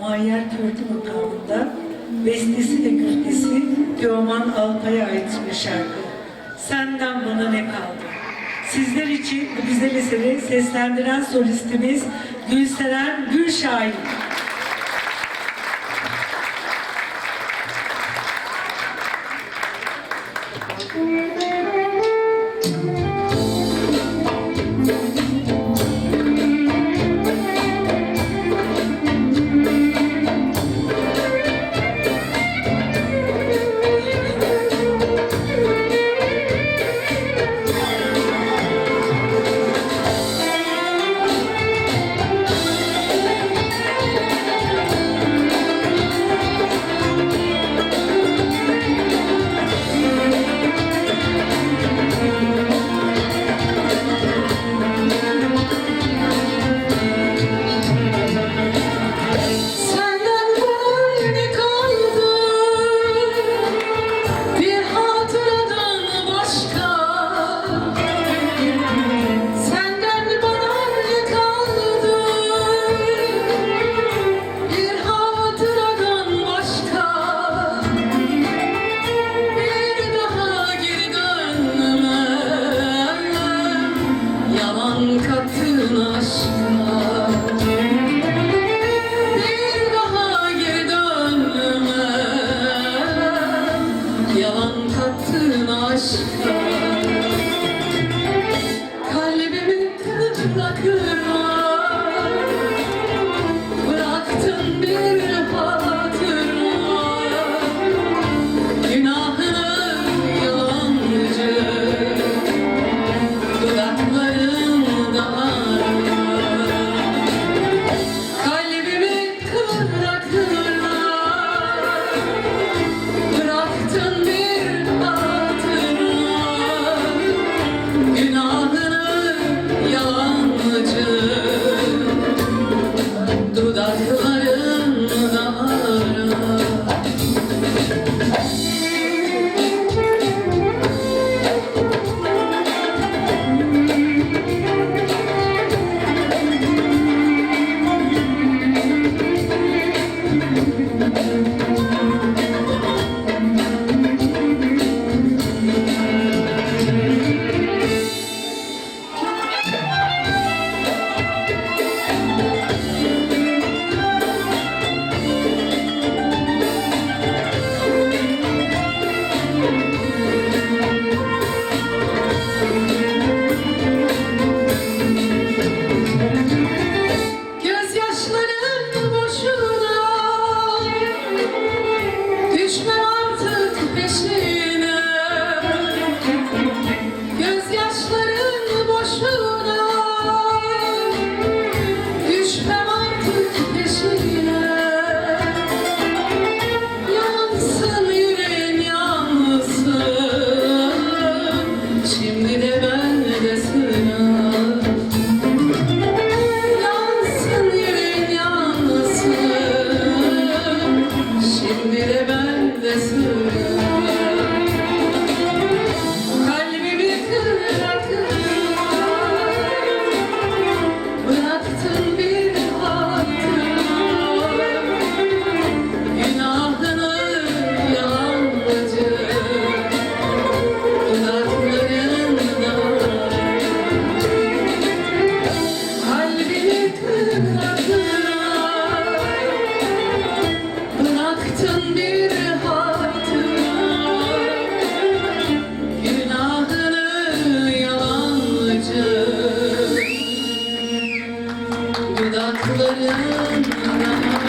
Muayyer Törtü makamında bestesi ve güftesi Teoman Alpay'a ait bir şarkı. Senden bana ne kaldı? Sizler için bu güzel eseri seslendiren solistimiz Gülseren Gülşahin. worship Krishna. Mama.